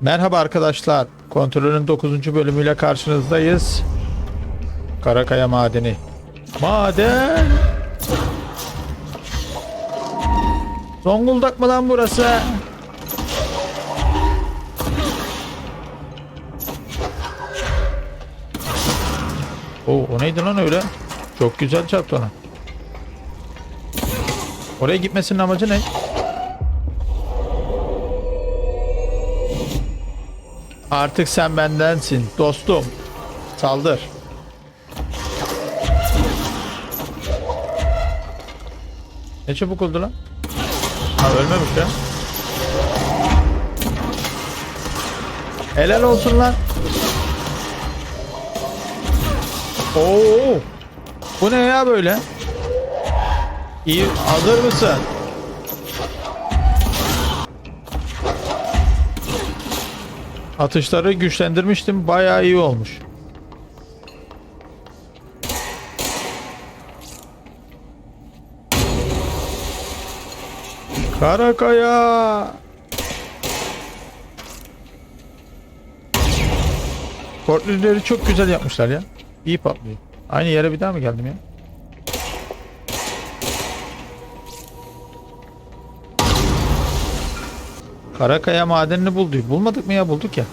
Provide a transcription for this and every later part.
Merhaba arkadaşlar. Kontrolün 9. bölümüyle karşınızdayız. Karakaya Madeni. Maden! Zonguldak mı lan burası? Oo, o neydi lan öyle? Çok güzel çarptı ona. Oraya gitmesinin amacı ne? Artık sen bendensin dostum. Saldır. Ne çabuk oldu lan? Ha ölmemiş ya. Helal olsun lan. Oo. Bu ne ya böyle? İyi hazır mısın? Atışları güçlendirmiştim. Bayağı iyi olmuş. Karakaya. Portreleri çok güzel yapmışlar ya. İyi patlıyor. Aynı yere bir daha mı geldim ya? Karakaya madenini bulduk. Bulmadık mı ya? Bulduk ya.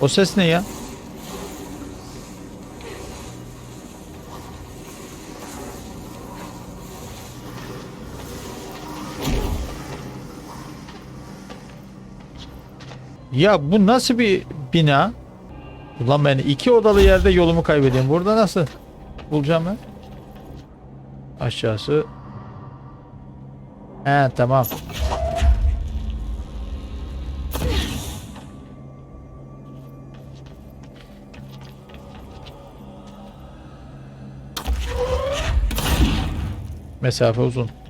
O ses ne ya? Ya bu nasıl bir bina? Ulan ben iki odalı yerde yolumu kaybedeyim. Burada nasıl bulacağım ben? Aşağısı. He tamam. Mesafe uzun.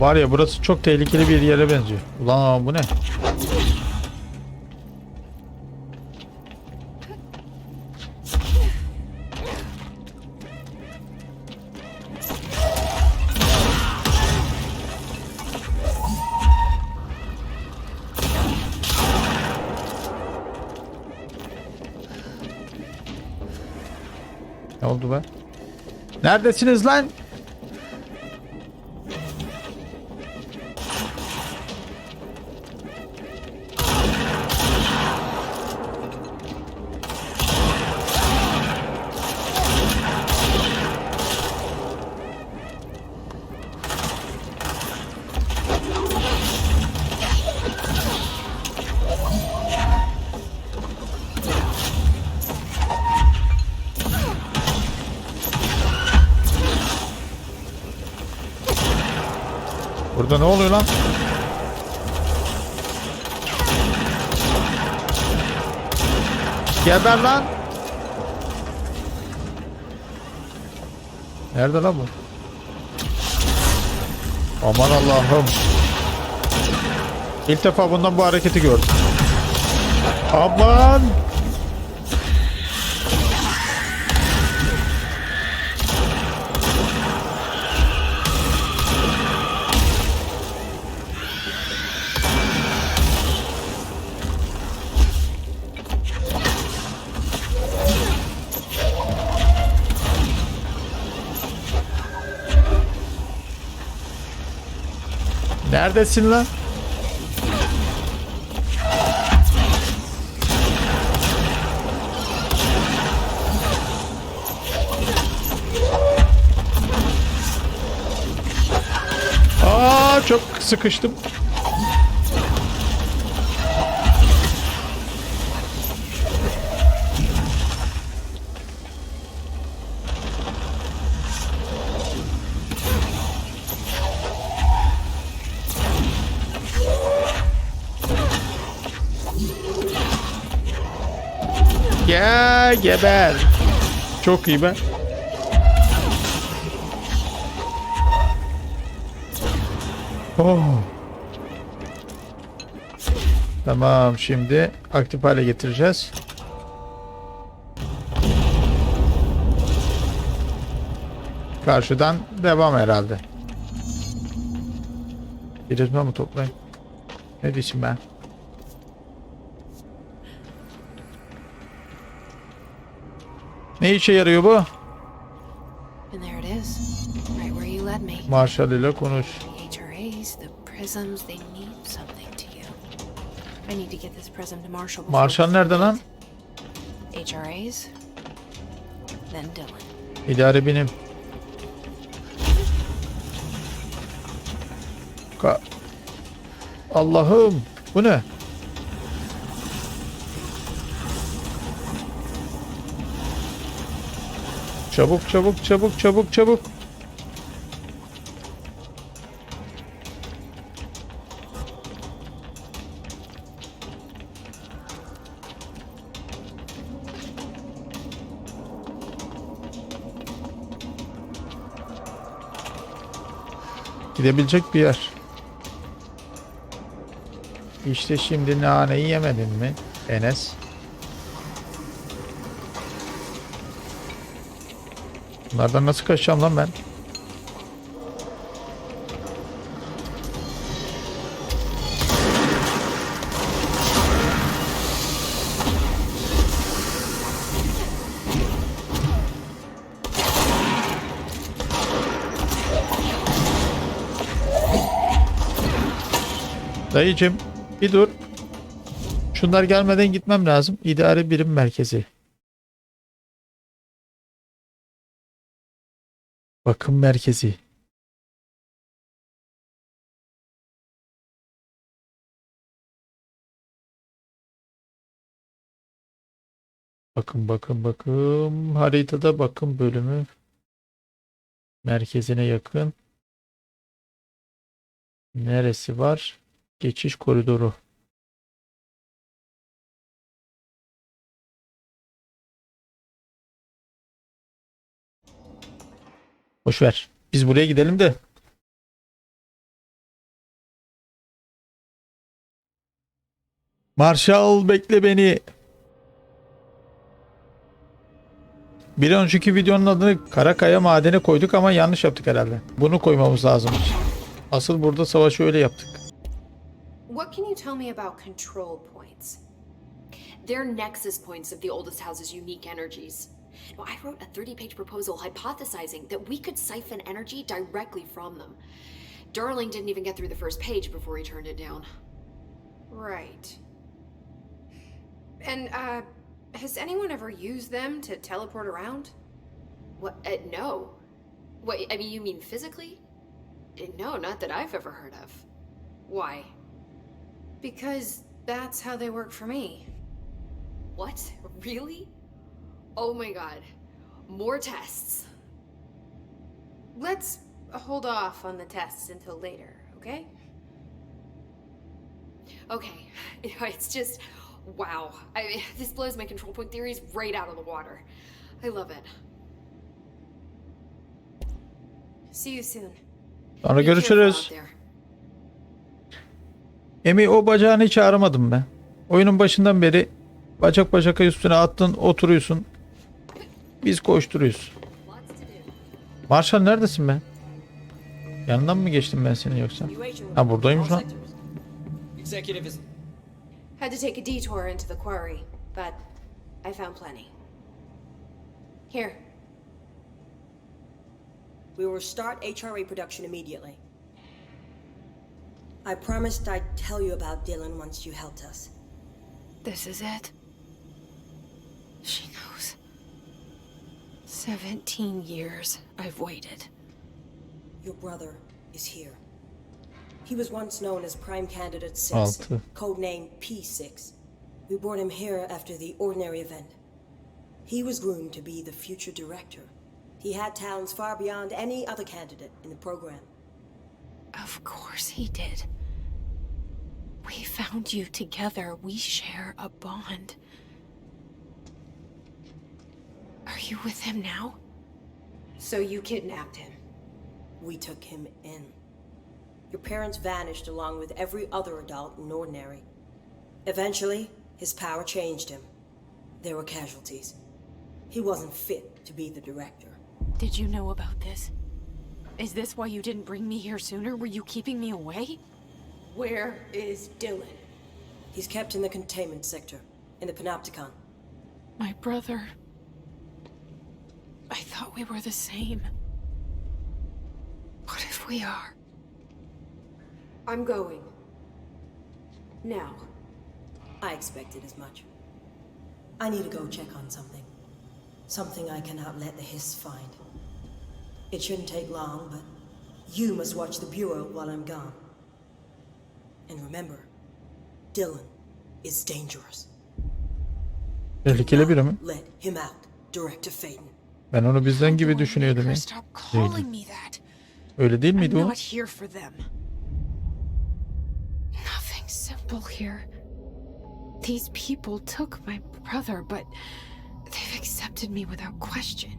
Var ya burası çok tehlikeli bir yere benziyor. Ulan ama bu ne? Ne oldu be? Neredesiniz lan? Burada ne oluyor lan? Geber lan. Nerede lan bu? Aman Allah'ım. İlk defa bundan bu hareketi gördüm. Aman. Neredesin lan? Aa çok sıkıştım. Geber. Çok iyi be. Oh. Tamam şimdi aktif hale getireceğiz. Karşıdan devam herhalde. Prizma mı toplayayım? Ne diyeyim ben? Ne işe yarıyor bu? Marshall ile konuş. Marshall. nerede lan? HRAs, then Dylan. İdare benim. Allah'ım bu ne? Çabuk çabuk çabuk çabuk çabuk. Gidebilecek bir yer. İşte şimdi naneyi yemedin mi Enes? Bunlardan nasıl kaçacağım lan ben? Dayıcım bir dur. Şunlar gelmeden gitmem lazım. İdare birim merkezi. Bakım merkezi. Bakın bakın bakın haritada bakım bölümü merkezine yakın. Neresi var? Geçiş koridoru. Boş ver. Biz buraya gidelim de. Marshall bekle beni. Bir önceki videonun adını Karakaya Madeni koyduk ama yanlış yaptık herhalde. Bunu koymamız lazımmış. Asıl burada savaşı öyle yaptık. What can you tell me about control points? They're nexus points of the oldest house's unique energies. Now, I wrote a 30 page proposal hypothesizing that we could siphon energy directly from them. Darling didn't even get through the first page before he turned it down. Right. And, uh, has anyone ever used them to teleport around? What? Uh, no. What? I mean, you mean physically? Uh, No, not that I've ever heard of. Why? Because that's how they work for me. What? Really? Oh my god. More tests. Let's hold off on the tests until later, okay? Okay. It's just. Wow. I, this blows my control point theories right out of the water. I love it. See you soon. Sonra görüşürüz. Emi o bacağını hiç ağrımadım ben. Oyunun başından beri bacak bacaka üstüne attın oturuyorsun. Biz koşturuyoruz. Marshall neredesin be? Yanından mı geçtim ben senin yoksa? Ha buradaymış lan. Had to take a detour into the quarry, but I found plenty. Here, We will start HRA production immediately. I promised I'd tell you about Dylan once you helped us. This is it. 17 years I've waited. Your brother is here. He was once known as Prime Candidate 6, Altı. codename P6. We brought him here after the ordinary event. He was groomed to be the future director. He had talents far beyond any other candidate in the program. Of course he did. We found you together. We share a bond. Are you with him now? So you kidnapped him. We took him in. Your parents vanished along with every other adult in Ordinary. Eventually, his power changed him. There were casualties. He wasn't fit to be the director. Did you know about this? Is this why you didn't bring me here sooner? Were you keeping me away? Where is Dylan? He's kept in the containment sector, in the Panopticon. My brother. I thought we were the same. What if we are? I'm going. Now. I expected as much. I need to go check on something. Something I cannot let the Hiss find. It shouldn't take long, but you must watch the Bureau while I'm gone. And remember, Dylan is dangerous. Tehlikeli biri mi? Let him out, Director Faden. Ben onu bizden gibi düşünüyordum ya. Öyle değil miydi o? Nothing simple here. These people took my brother, but they've accepted me without question.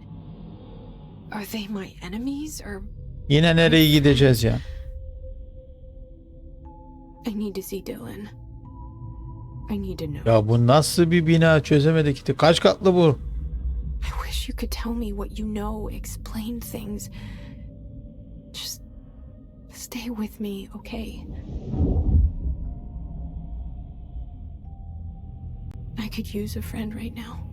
Are they my enemies or Yine nereye gideceğiz ya? I need to see Dylan. I need to know. Ya bu nasıl bir bina çözemedik. Kaç katlı bu? You could tell me what you know, explain things. Just stay with me, okay? I could use a friend right now.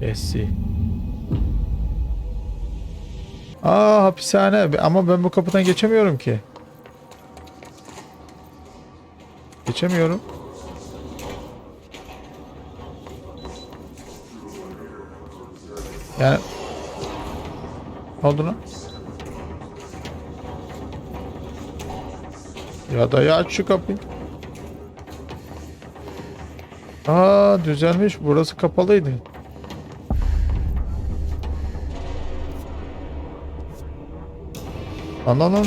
Jesse. Aa hapishane ama ben bu kapıdan geçemiyorum ki. Geçemiyorum. Ne oldu lan? Ya dayı aç şu kapıyı. Aa düzelmiş. Burası kapalıydı. Lan. lan.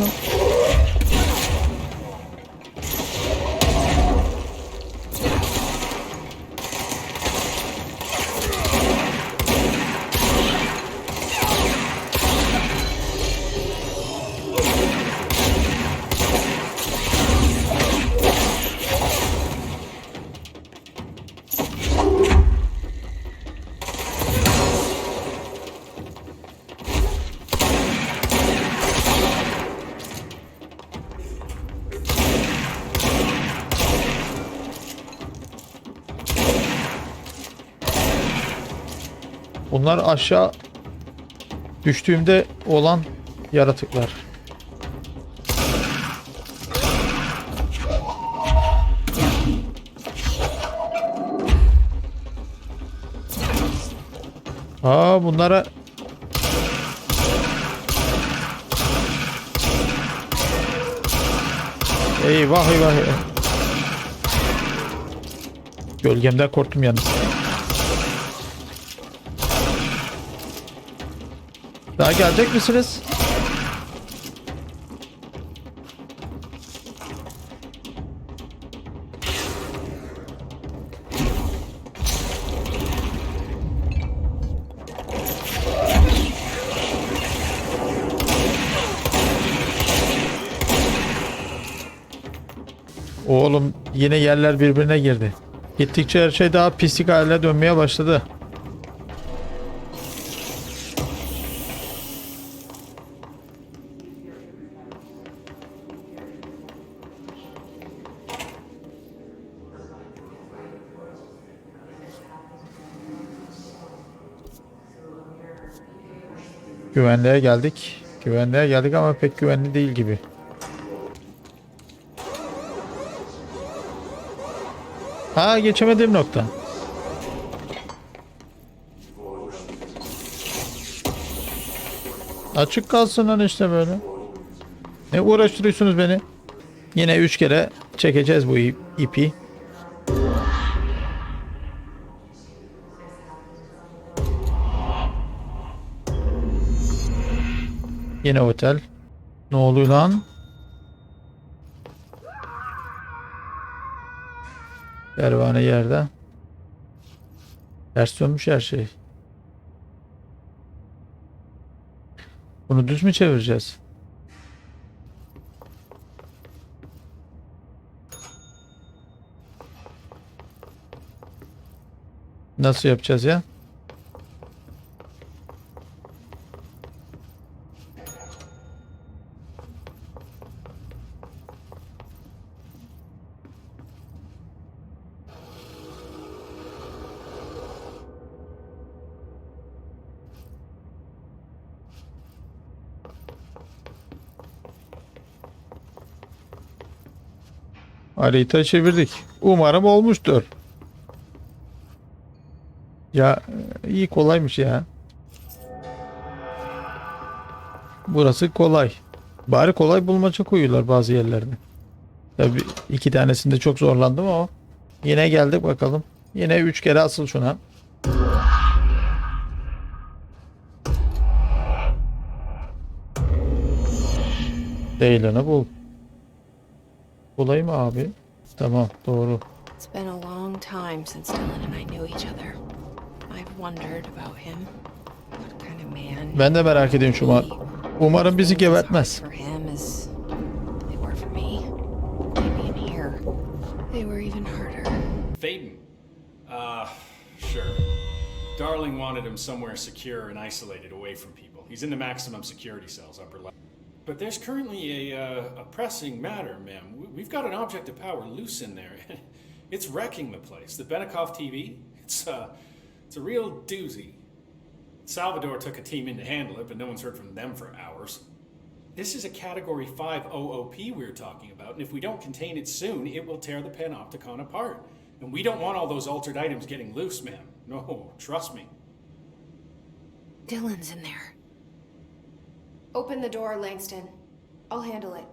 Bunlar aşağı düştüğümde olan yaratıklar. Aa bunlara Eyvah eyvah. Gölgemden korktum yalnız. Daha gelecek misiniz? Oğlum yine yerler birbirine girdi. Gittikçe her şey daha pislik haline dönmeye başladı. Güvenliğe geldik. Güvenliğe geldik ama pek güvenli değil gibi. Ha geçemediğim nokta. Açık kalsın lan işte böyle. Ne uğraştırıyorsunuz beni? Yine üç kere çekeceğiz bu ip- ipi. Yine otel. Ne oluyor lan? Pervane yerde. Ters dönmüş her şey. Bunu düz mü çevireceğiz? Nasıl yapacağız ya? Harita çevirdik. Umarım olmuştur. Ya iyi kolaymış ya. Burası kolay. Bari kolay bulmaca koyuyorlar bazı yerlerde. Tabi iki tanesinde çok zorlandım ama yine geldik bakalım. Yine üç kere asıl şuna. Ceylan'ı bul. Bulayım abi. Tamam doğru. It's been a long time since Dylan and I knew each other. I've wondered about him. What kind of man Ben de merak ediyorum şu an. Umarım bizi as gebertmez. for him as they were for me. Maybe in here, they were even harder. Faden. Uh, sure. Darling wanted him somewhere secure and isolated away from people. He's in the maximum security cells, upper level. But there's currently a, uh, a pressing matter, ma'am. We- We've got an object of power loose in there. it's wrecking the place. The Benikoff TV, it's, uh, it's a real doozy. Salvador took a team in to handle it, but no one's heard from them for hours. This is a Category 5 OOP we're talking about, and if we don't contain it soon, it will tear the Panopticon apart. And we don't want all those altered items getting loose, ma'am. No, trust me. Dylan's in there. Open the door, Langston. I'll handle it.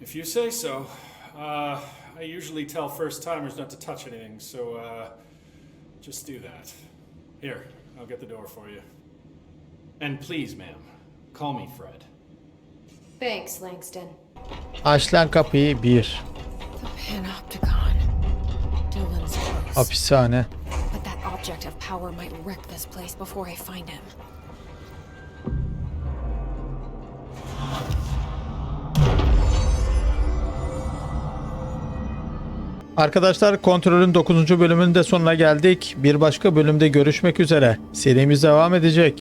If you say so. Uh, I usually tell first timers not to touch anything, so uh, just do that. Here, I'll get the door for you. And please, ma'am, call me Fred. Thanks, Langston. Aç lan kapıyı. Bir. The Panopticon. Dylan's close. Hapishane. But that object of power might wreck this place before I find him. Arkadaşlar kontrolün 9. bölümünde sonuna geldik. Bir başka bölümde görüşmek üzere. Serimiz devam edecek.